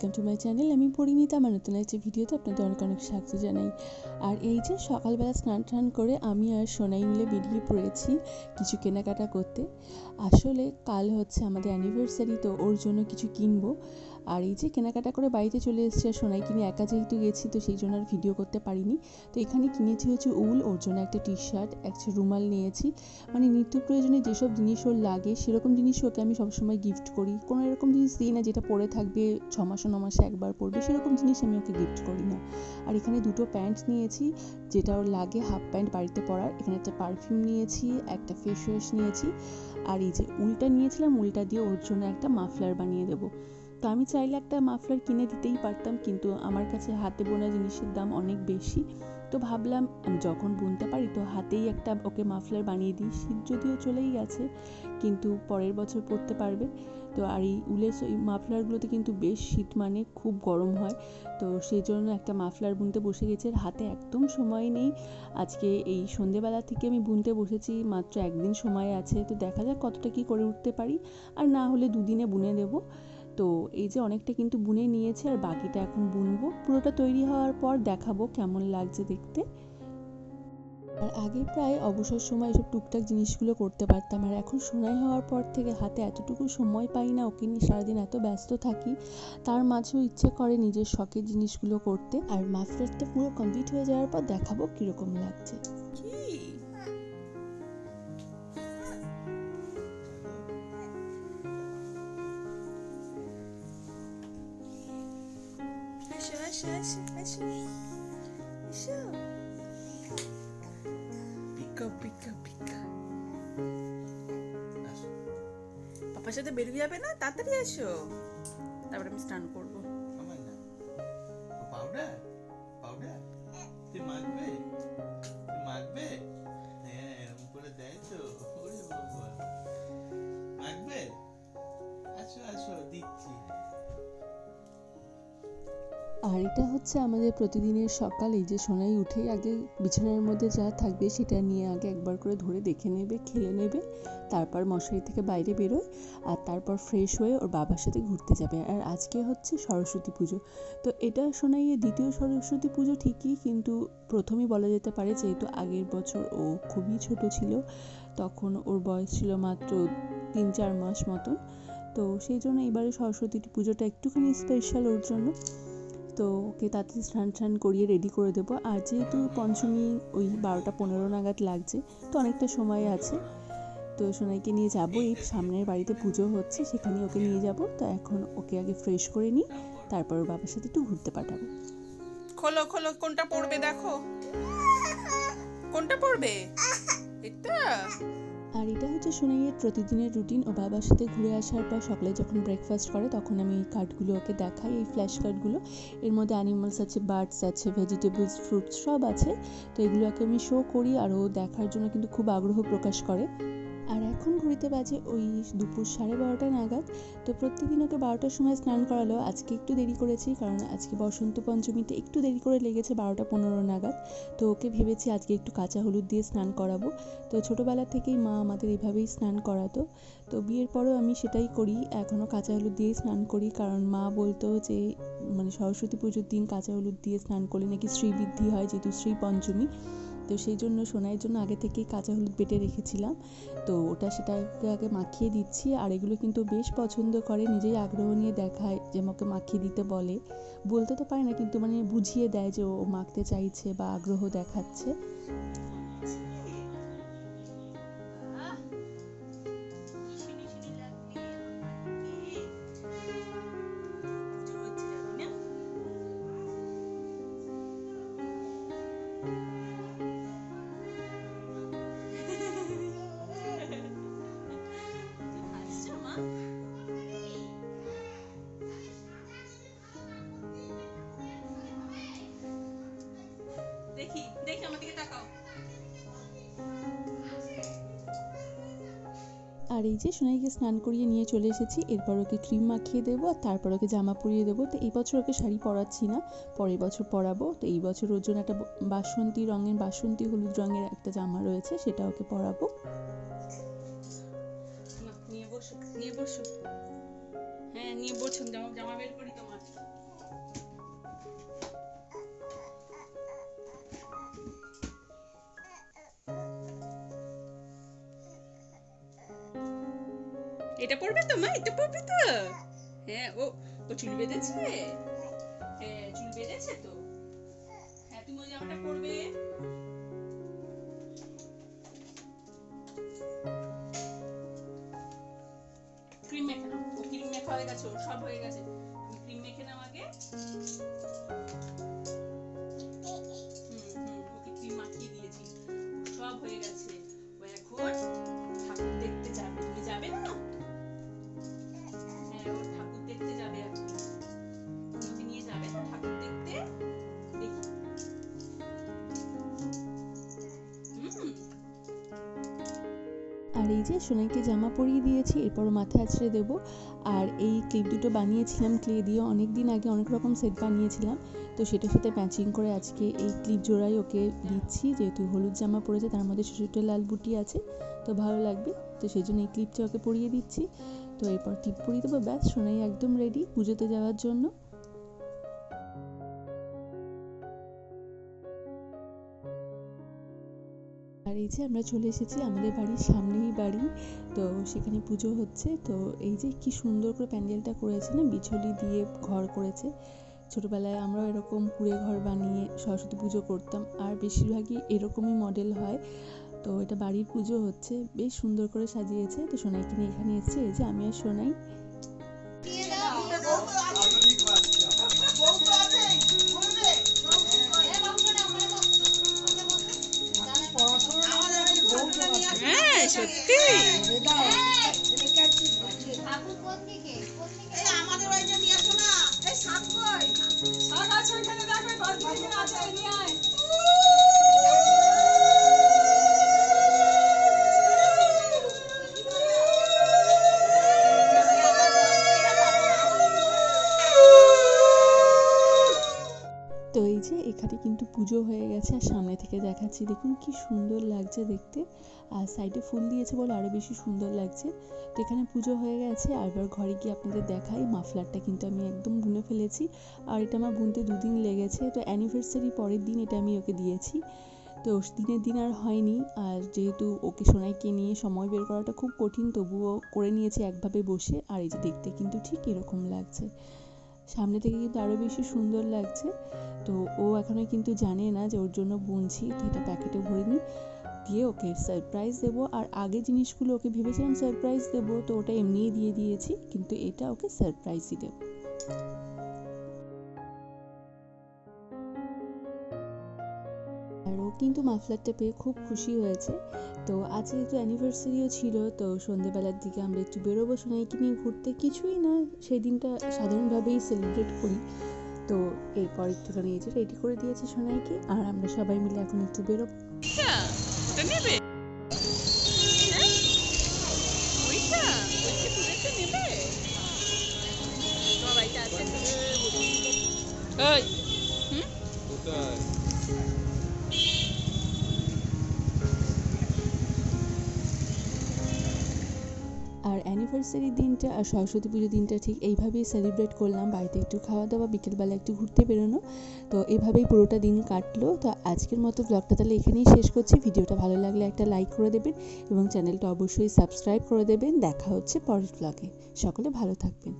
Welcome to my channel আমি পরিণীতা আমার নতুন আছে ভিডিওতে আপনাদের অনেক অনেক স্বাগত জানাই। আর এই যে সকালবেলা স্নান টান করে আমি আর সোনাই মিলে বেরিয়ে পড়েছি কিছু কেনাকাটা করতে। আসলে কাল হচ্ছে আমাদের অ্যানিভার্সারি তো ওর জন্য কিছু কিনবো। আর এই যে কেনাকাটা করে বাড়িতে চলে এসেছি আর সোনাই কিনে একা যেহেতু গেছি, তো সেই জন্য আর ভিডিও করতে পারিনি। তো এখানে কিনেছি হচ্ছে উল, ওর জন্য একটা টি শার্ট একটা রুমাল নিয়েছি। মানে নিত্য প্রয়োজনে যেসব জিনিস ওর লাগে, সেরকম জিনিস ওকে আমি সবসময় গিফট করি। কোনো এরকম জিনিস দিই না যেটা পরে থাকবে, ছ মাসে, ন মাসে একবার পরবে, সেরকম জিনিস আমি ওকে গিফট করি না। আর এখানে দুটো প্যান্ট নিয়েছি, যেটা ওর লাগে হাফ প্যান্ট বাড়িতে পরার। এখানে একটা পারফিউম নিয়েছি, একটা ফেস ওয়াশ নিয়েছি। আর এই যে উলটা নিয়েছিলাম, উলটা দিয়ে ওর জন্য একটা মাফলার বানিয়ে দেবো। তো আমি চাইলে একটা মাফলার কিনে দিতেই পারতাম, কিন্তু আমার কাছে হাতে বোনা জিনিসের দাম অনেক বেশি। তো ভাবলাম, আমি যখন বুনতে পারি, তো হাতেই একটা ওকে মাফলার বানিয়ে দিই। শীত যদিও চলেই গেছে কিন্তু পরের বছর পরতে পারবে। তো আর এই উলের এই মাফলারগুলোতে কিন্তু বেশ শীত মানে খুব গরম হয়। তো সেই জন্য একটা মাফলার বুনতে বসে গেছে, আর হাতে একদম সময় নেই। আজকে এই সন্ধেবেলা থেকে আমি বুনতে বসেছি, মাত্র একদিন সময় আছে। তো দেখা যাক কতটা কি করে উঠতে পারি। আর না হলে দুদিনে বুনে দেবো তো এই যে অনেকটা কিন্তু বুনে নিয়েছে আর বাকিটা এখন বুনবো। পুরোটা তৈরি হওয়ার পর দেখাবো কেমন লাগছে দেখতে। আর আগে প্রায় অবসর সময় এসব টুকটাক জিনিসগুলো করতে পারতাম আর এখন সোনাই হওয়ার পর থেকে হাতে এতটুকু সময় পাই না, ওকে নিয়ে সারাদিন এত ব্যস্ত থাকি, তার মাঝেও ইচ্ছে করে নিজের শখের জিনিসগুলো করতে। আর মাফলারটা পুরো কমপ্লিট হয়ে যাওয়ার পর দেখাবো কীরকম লাগছে। আসো আসো আসো আসো। আসো পিকা পিকা পিকা পাপার সাথে বেরিয়ে যাবে না? তাড়াতাড়ি আসো। তারপরে আমি স্নান করব। আর এটা হচ্ছে আমাদের প্রতিদিনের সকালে যে সোনাই উঠেই আগে বিছানার মধ্যে যা থাকবে সেটা নিয়ে আগে একবার করে ধরে দেখে নেবে খেলে নেবে, তারপর মশারি থেকে বাইরে বেরোয় আর তারপর ফ্রেশ হয়ে ওর বাবার সাথে ঘুরতে যাবে। আর আজকে হচ্ছে সরস্বতী পুজো। তো এটা সোনাইয়ের দ্বিতীয় সরস্বতী পুজো ঠিকই, কিন্তু প্রথমেই বলা যেতে পারে যেহেতু আগের বছর ও খুবই ছোট ছিল, তখন ওর বয়স ছিল মাত্র তিন চার মাস মতন। তো সেই জন্য এবারে সরস্বতী পুজোটা একটুখানি স্পেশাল ওর জন্য। তো ওকে তাড়াতাড়ি স্নান টান করিয়ে রেডি করে দেবো। আর যেহেতু পঞ্চমী ওই বারোটা পনেরো নাগাদ লাগছে, তো অনেকটা সময় আছে। তো সোনাইকে নিয়ে যাব। এই সামনের বাড়িতে পুজো হচ্ছে সেখানে ওকে নিয়ে যাব। তো এখন ওকে আগে ফ্রেশ করে নিই, তারপর ওর বাবার সাথে একটু ঘুরতে পাঠাবো। খোলো খোলো, কোনটা পড়বে দেখো। কোনটা পড়বে এটা? আর এটা হচ্ছে সোনাইয়ের প্রতিদিনের রুটিন ও বাবার সাথে ঘুরে আসার পর সকালে যখন ব্রেকফাস্ট করে, তখন আমি এই কার্ডগুলো ওকে দেখাই, এই ফ্ল্যাশ কার্ডগুলো এর মধ্যে অ্যানিমালস আছে বার্ডস আছে ভেজিটেবলস ফ্রুটস সব আছে। তো এগুলোকে আমি শো করি আর ও দেখার জন্য কিন্তু খুব আগ্রহ প্রকাশ করে। ঘুরিতে বাজে, ওই দুপুর সাড়ে বারোটা নাগাদ। তো প্রত্যেকদিন ওকে বারোটার সময় স্নান করালো। আজকে একটু দেরি করেছি, কারণ আজকে বসন্ত পঞ্চমীতে একটু দেরি করে লেগেছে বারোটা পনেরো নাগাদ। তো ওকে ভেবেছি আজকে একটু কাঁচা হলুদ দিয়ে স্নান করাবো। তো ছোটোবেলা থেকেই মা আমাদের এভাবেই স্নান করাতো। তো বিয়ের পরেও আমি সেটাই করি এখনও কাঁচা হলুদ দিয়েই স্নান করি। কারণ মা বলতো যে মানে সরস্বতী পুজোর দিন কাঁচা হলুদ দিয়ে স্নান করলে নাকি শ্রীবৃদ্ধি হয়, যেহেতু শ্রী পঞ্চমী তো সেই জন্য সোনাইয়ের জন্য আগে থেকেই কাঁচা হলুদ বেটে রেখেছিলাম। তো ওটা সেটাকে আগে মাখিয়ে দিচ্ছি। আর এগুলো কিন্তু বেশ পছন্দ করে, নিজেই আগ্রহ নিয়ে দেখায় যে আমাকে মাখিয়ে দিতে বলে। বলতে তো পারে না, কিন্তু মানে বুঝিয়ে দেয় যে ও মাখতে চাইছে বা আগ্রহ দেখাচ্ছে। দেখি আমার দিকে তাকাও আর এই যে সোনাইকে স্নান করিয়ে নিয়ে চলে এসেছি, এরপর ওকে ক্রিম মাখিয়ে দেবো, আর তারপর ওকে জামা পরিয়ে দেবো। তো এই বছর ওকে শাড়ি পরাচ্ছি না, পরের বছর পরাবো। তো এই বছর ওর জন্য একটা বাসন্তী রঙের, বাসন্তী হলুদ রঙের একটা জামা রয়েছে, সেটা ওকে পরাবো। নিয়ে বসো নিয়ে বসো। হ্যাঁ নিয়ে জামা জামা বের করি তোমার। এটা পড়বে তো, মা? এটা পড়বে তো? হ্যাঁ ও ও চুল বেঁধেছে? হ্যাঁ চুল বেঁধেছে তো? হ্যাঁ তুমি ওই জামাটা পড়বে ক্রিম মেখে, ও ক্রিম মেখা হয়ে গেছে সব হয়ে গেছে। আর এই যে সোনাইকে জামা পরিয়ে দিয়েছি এরপর মাথায় আছড়ে দেবো। আর এই ক্লিপ দুটো বানিয়েছিলাম ক্লে দিয়ে অনেক দিন আগে অনেক রকম সেট বানিয়েছিলাম। তো সেটার সাথে ম্যাচিং করে আজকে এই ক্লিপ জোড়াই ওকে দিচ্ছি। যেহেতু হলুদ জামা পরেছে, তার মধ্যে ছোটো ছোটো লাল বুটি আছে, তো ভালো লাগবে। তো সেই জন্য এই ক্লিপটা ওকে পরিয়ে দিচ্ছি। তো এরপর ক্লিপ পরিয়ে দেবো। ব্যাস, সোনাই একদম রেডি পুজোতে যাওয়ার জন্য। আর এই যে আমরা চলে এসেছি আমাদের বাড়ির সামনেই বাড়ি। তো সেখানে পুজো হচ্ছে। তো এই যে কি সুন্দর করে প্যান্ডেলটা করেছে না, বিছলি দিয়ে ঘর করেছে। ছোটোবেলায় আমরাও এরকম কুড়ে ঘর বানিয়ে সরস্বতী পুজো করতাম, আর বেশিরভাগই এরকমই মডেল হয়। তো এটা বাড়ির পুজো হচ্ছে, বেশ সুন্দর করে সাজিয়েছে। তো সোনাইকে নিয়ে এখানে এসেছে। এই যে আমি আর সোনাই। 知道 এখানে কিন্তু পুজো হয়ে গেছে, আর সামনে থেকে দেখাচ্ছি, দেখুন কি সুন্দর লাগছে দেখতে। আর সাইডে ফুল দিয়েছে বলে আরও বেশি সুন্দর লাগছে। তো এখানে পুজো হয়ে গেছে, আর এবার ঘরে গিয়ে আপনাদের দেখাই, মাফলারটা কিন্তু আমি একদম বুনে ফেলেছি। আর এটা আমার বুনতে দুদিন লেগেছে, তো অ্যানিভার্সারি পরের দিন এটা আমি ওকে দিয়েছি। তো দিনের দিন আর হয়নি, আর যেহেতু ওকে সোনাইকে নিয়ে সময় বের করাটা খুব কঠিন, তবুও করে নিয়েছি একভাবে বসে। আর এই যে দেখতে কিন্তু ঠিক এরকম লাগছে। সামনে থেকে কিন্তু আরও বেশি সুন্দর লাগছে। তো ও এখনও কিন্তু জানে না যে ওর জন্য বুনছি এটা প্যাকেটে ভরে নিই। দিয়ে ওকে সারপ্রাইজ দেব। আর আগে জিনিসগুলো ওকে ভেবেছিলাম সারপ্রাইজ দেব, তো ওটা এমনিই দিয়ে দিয়েছি, কিন্তু এটা ওকে সারপ্রাইজই দেবো। কিন্তু মাফলারটা পেয়ে খুব খুশি হয়েছে। তো আজ যেহেতু অ্যানিভার্সারিও ছিল, তো সন্ধেবেলার দিকে আমরা একটু বেরোবো সোনাইকে নিয়ে ঘুরতে। কিছুই না সেই দিনটা সাধারণভাবেই সেলিব্রেট করি। তো এরপর একটুখানি এই যে রেডি করে দিয়েছে সোনাইকে, আর আমরা সবাই মিলে এখন একটু বেরোবো। ওটা অ্যানিভার্সারি দিনটা আর সরস্বতী পুজো দিনটা ঠিক এইভাবেই সেলিব্রেট করলাম। বাড়িতে একটু খাওয়া দাওয়া বিকেলবেলা একটু ঘুরতে বেরোনো। তো এভাবেই পুরোটা দিন কাটলো। তো আজকের মতো ব্লগটা তাহলে এখানেই শেষ করছি। ভিডিওটা ভালো লাগলে একটা লাইক করে দেবেন এবং চ্যানেলটা অবশ্যই সাবস্ক্রাইব করে দেবেন। দেখা হচ্ছে পরের ব্লগে সকলে ভালো থাকবেন।